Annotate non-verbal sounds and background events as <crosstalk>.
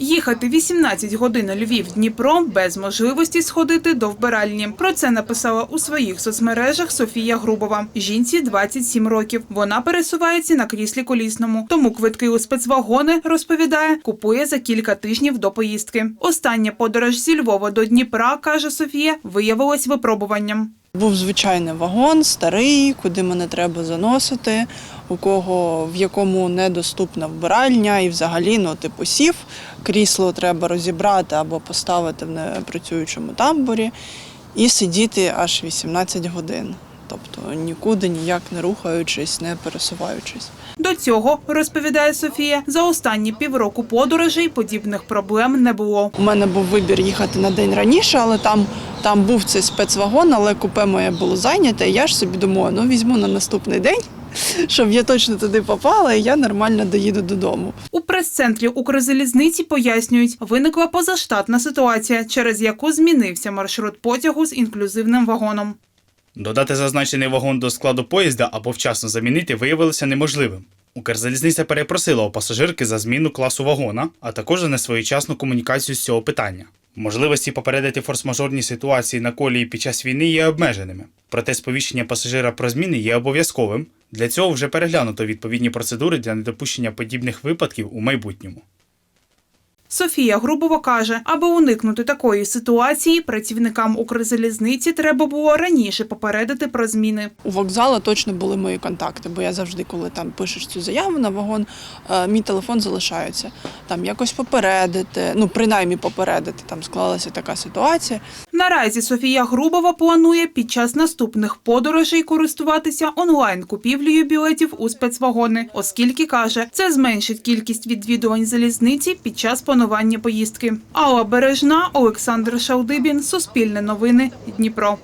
Їхати 18 годин Львів Дніпро без можливості сходити до вбиральні. Про це написала у своїх соцмережах Софія Грубова. Жінці 27 років. Вона пересувається на кріслі колісному. Тому квитки у спецвагони розповідає, купує за кілька тижнів до поїздки. Остання подорож зі Львова до Дніпра, каже Софія, виявилась випробуванням. Був звичайний вагон, старий, куди мене треба заносити, у кого в якому недоступна вбиральня, і взагалі, ну, типу, сів, крісло треба розібрати або поставити в непрацюючому тамбурі і сидіти аж 18 годин. Тобто нікуди ніяк не рухаючись, не пересуваючись. До цього, розповідає Софія, за останні півроку подорожей подібних проблем не було. У мене був вибір їхати на день раніше, але там, там був цей спецвагон, але купе моє було зайняте. І я ж собі думаю, ну візьму на наступний день, <laughs> щоб я точно туди попала, і я нормально доїду додому. У прес-центрі Укрзалізниці пояснюють, виникла позаштатна ситуація, через яку змінився маршрут потягу з інклюзивним вагоном. Додати зазначений вагон до складу поїзда або вчасно замінити виявилося неможливим. Укрзалізниця перепросила у пасажирки за зміну класу вагона, а також за несвоєчасну комунікацію з цього питання. Можливості попередити форс-мажорні ситуації на колії під час війни є обмеженими, проте сповіщення пасажира про зміни є обов'язковим. Для цього вже переглянуто відповідні процедури для недопущення подібних випадків у майбутньому. Софія Грубова каже, аби уникнути такої ситуації, працівникам Укрзалізниці треба було раніше попередити про зміни. У вокзалу точно були мої контакти, бо я завжди, коли там пишеш цю заяву на вагон, е, мій телефон залишається. Там якось попередити, ну принаймні попередити. Там склалася така ситуація. Наразі Софія Грубова планує під час наступних подорожей користуватися онлайн-купівлею білетів у спецвагони, оскільки каже, це зменшить кількість відвідувань залізниці під час планування поїздки. Алла Бережна, Олександр Шалдибін, Суспільне новини, Дніпро.